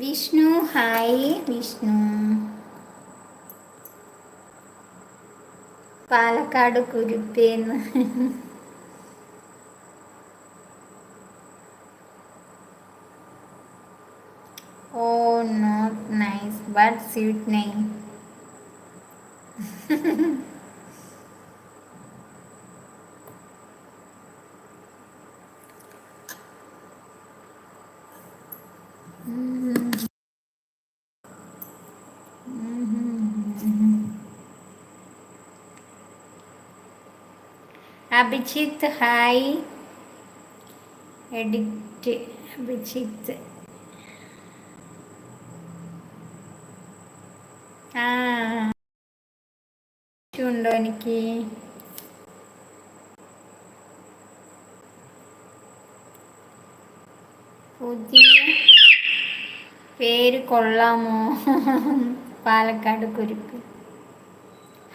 Vishnu hi Vishnu. Palakkad കുരുപ്പേന്ന്. ഓ not nice but sweet name Abhijith hi. Edit Abhijith. ആ. ഉണ്ടോ എനിക്ക്? പുതിയ പേര് കൊള്ളാമോ? പാലക്കാട് കുരുക്ക്.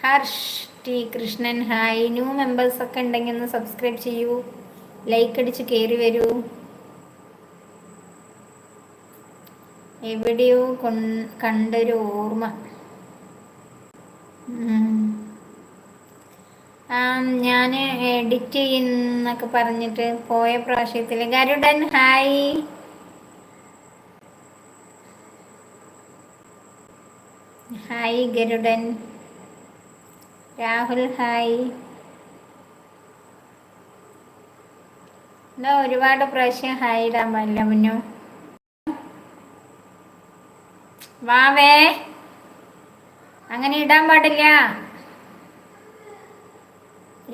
Harsh T Krishnan hi new members ഒക്കെ ഉണ്ടെങ്കിൽ ഒന്ന് സബ്സ്ക്രൈബ് ചെയ്യൂ. ലൈക്ക് അടിച്ച് കയറി വരൂ. എവിടെയോ കണ്ടൊരു ഓർമ്മ. ഞാൻ എഡിറ്റ് ചെയ്യുന്നൊക്കെ പറഞ്ഞിട്ട് പോയ പ്രാവശ്യത്തിൽ. Garudan hi hi Garudan. Rahul hi. എന്നാ ഒരുപാട് പ്രാവശ്യം ഹായ് ഇടാൻ പാടില്ല മുന്നു. വാവേ അങ്ങനെ ഇടാൻ പാടില്ല.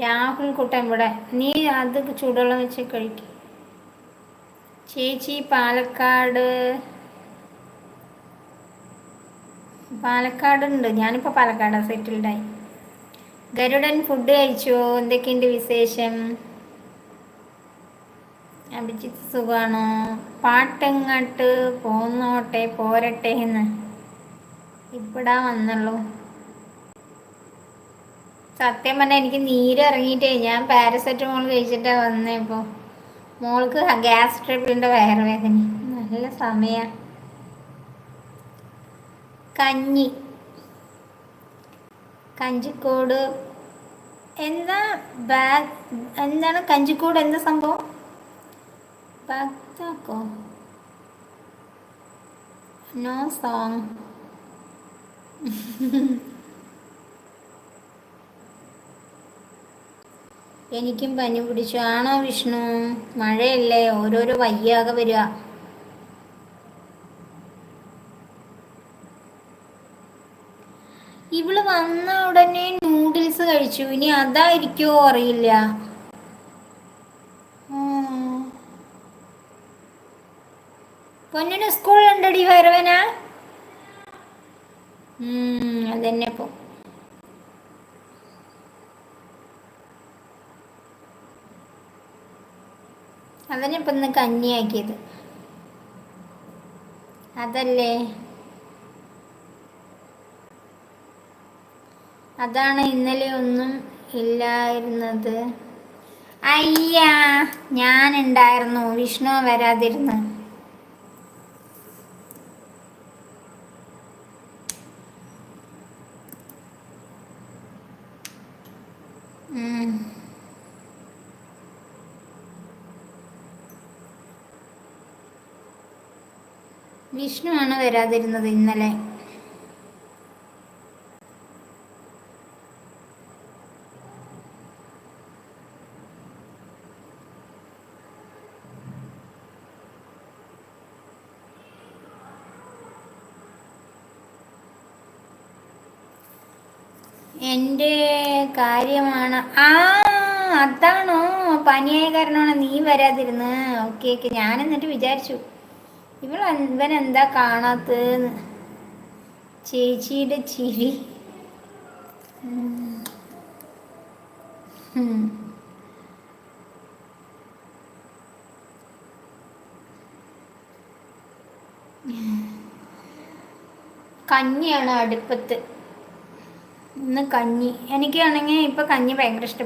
രാഹുൽ കുട്ടൻ ഇവിടെ. നീ അത് ചൂടുവെള്ളം വെച്ച് കഴിക്കും. ചേച്ചി പാലക്കാട്. പാലക്കാടുണ്ട്. ഞാനിപ്പോൾ പാലക്കാടാണ് സെറ്റിൽഡായി ഗരുഡൻ ഫുഡ് കഴിച്ചോ? എന്തൊക്കെയുണ്ട് വിശേഷം? അഭിജിത്ത് സുഖാണോ? പാട്ടെങ്ങോട്ട് പോന്നോട്ടെ പോരട്ടെ എന്ന്. ഇപ്പടാ വന്നുള്ളൂ. സത്യം പറഞ്ഞാൽ എനിക്ക് നീരിറങ്ങിയിട്ടേ ഞാൻ പാരസെറ്റമോൾ കഴിച്ചിട്ടാ വന്നേ ഇപ്പോൾ മോൾക്ക് ഗ്യാസ് ട്രിപ്പിന്റെ വയറുവേദന. നല്ല സമയ. കഞ്ഞി. കഞ്ചിക്കോട്. എന്താ ബാഗ് എന്താണ് കഞ്ചിക്കോട് എന്താ സംഭവം? ബാഗ്ദാക്കോ നോ സോങ് എനിക്കും പനി പിടിച്ചു. ആണോ വിഷ്ണു? മഴയല്ലേ ഓരോരോ വയ്യാകെ വരിക. ഇവൾ വന്ന ഉടനെ നൂഡിൽസ് കഴിച്ചു. ഇനി അതായിരിക്കോ അറിയില്ല. പൊന്നിന് സ്കൂളിലുണ്ടടി വരവന? അതന്നെ പോ അവനെ ഇപ്പൊ ഇന്ന് കഞ്ഞിയാക്കിയത്. അതല്ലേ? അതാണ് ഇന്നലെ ഒന്നും ഇല്ലായിരുന്നത്. അയ്യ ഞാൻ ഉണ്ടായിരുന്നു വിഷ്ണു വരാതിരുന്നു. വിഷ്ണു ആണ് വരാതിരുന്നത് ഇന്നലെ. എന്റെ കാര്യമാണ്. ആ അതാണോ? പനിയായ കാരണമാണ് നീ വരാതിരുന്ന്. ഓക്കെ ഓക്കെ ഞാൻ എന്നിട്ട് വിചാരിച്ചു. ഇവൾ ഇവൻ എന്താ കാണാത്ത ചേച്ചിയുടെ ചിരി. കഞ്ഞിയാണ് അടുപ്പത്ത്. ഇന്ന് കഞ്ഞി. എനിക്കാണെങ്കിൽ ഇപ്പം കഞ്ഞി ഭയങ്കര ഇഷ്ടം